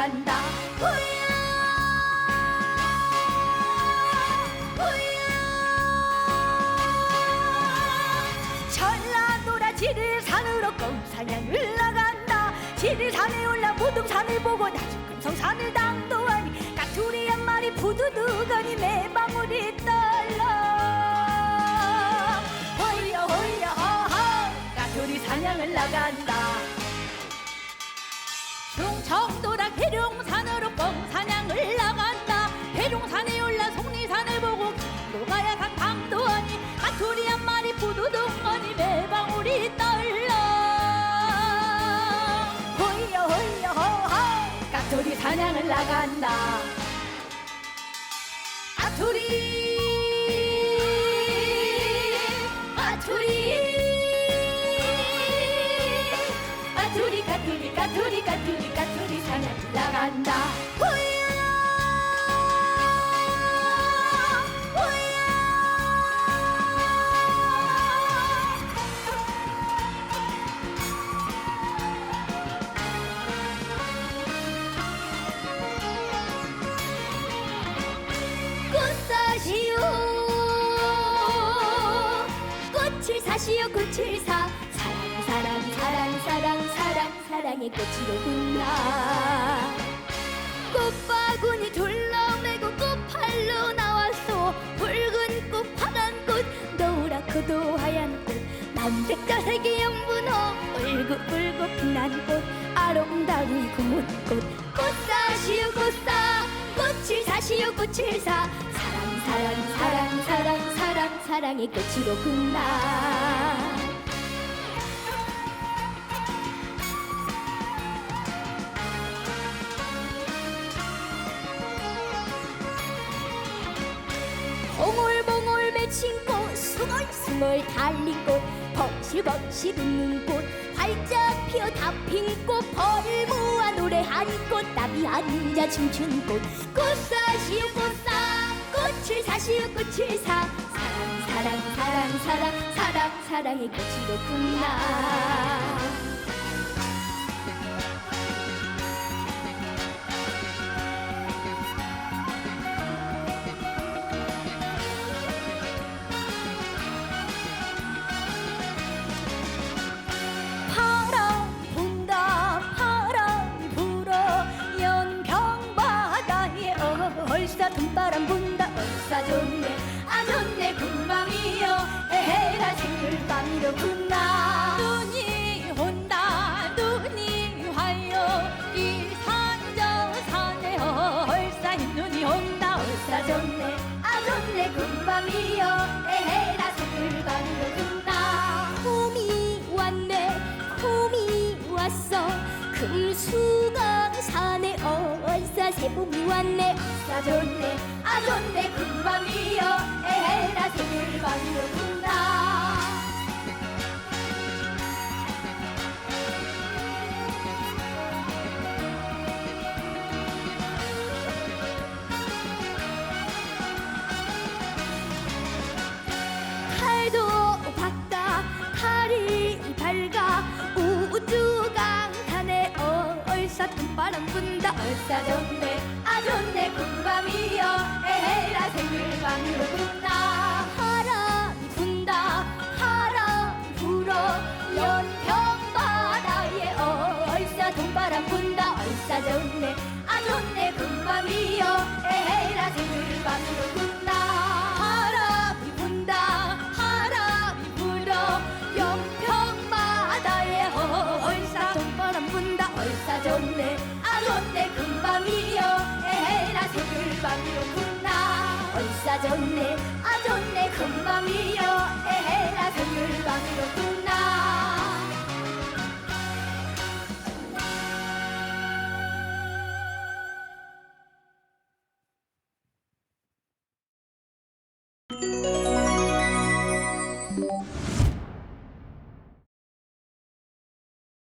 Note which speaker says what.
Speaker 1: 올라간다. 후야 후야. 전라도라 지리산으로 껌사냥을 나간다. 지리산에 올라 무등산을 보고 나중 금성산을 당도하니 까투리 한 마리 부두두거니 매방울이 떨러. 호이야 호이야 허허. 까투리 사냥을 나간다. 충청도 라 계룡산으로 뻥사냥을 나간다. 계룡산에 올라 속리산을 보고 노가야 산 강도하니 까투리 한 마리 부두둥거니 매방울이 떨러 호이여 호이여 호호. 까투리 사냥을 나간다 까투리 까투리 까투리 까투리 까투리 후야 꽃 사시오. 꽃을 사시오 꽃을 사 사랑 사랑의 꽃이로구나. 꽃바구니 둘러매고 꽃팔로 나왔소. 붉은 꽃 파란 꽃 노랗고도 하얀 꽃. 남색자 색의 연분홍 울긋불긋 빛난 꽃. 아름다운 구문꽃. 꽃사시오 꽃사. 꽃을 사시오 꽃을 사. 사랑 사랑 사랑 사랑 사랑 사랑의 꽃이로구나 숭얼숭얼 달린 꽃 거칠거칠 웃는 꽃. 활짝 피어 다 핀 꽃. 벌무와 노래하는 꽃. 나비 앉아 춤춘 꽃. 꽃사시오 꽃사. 꽃을 사시오 꽃을 사. 사랑 사랑 사랑 사랑. 사랑 사랑의 꽃이로구나 얼싸 tum바람 분다. 얼싸 좋네. 아 좋네. 군밤이여 에헤라 생일밤이로구나 눈이 온다. 눈이 와요. 이 산저 산에 얼싸 흰 눈이 온다. 얼싸 좋네. 아 좋네. 군밤이여 에헤라 생일밤이로구나 봄이 왔네. 봄이 왔어. 금수 강 산에 얼싸 새봄이 왔네. 얼싸 좋네. 아 좋네. 금밤이여. 에헤라 생일밤이로 얼싸 tum바람 분다 얼싸 좋네. 아 좋네 군밤이여. 에헤라 생일밤이로구나. 바람이 분다 바람 분다 얼싸 좋네. 아 좋네 금밤이여. 에헤라 생일밤이로구나. 얼싸 좋네. 아 좋네 금밤이여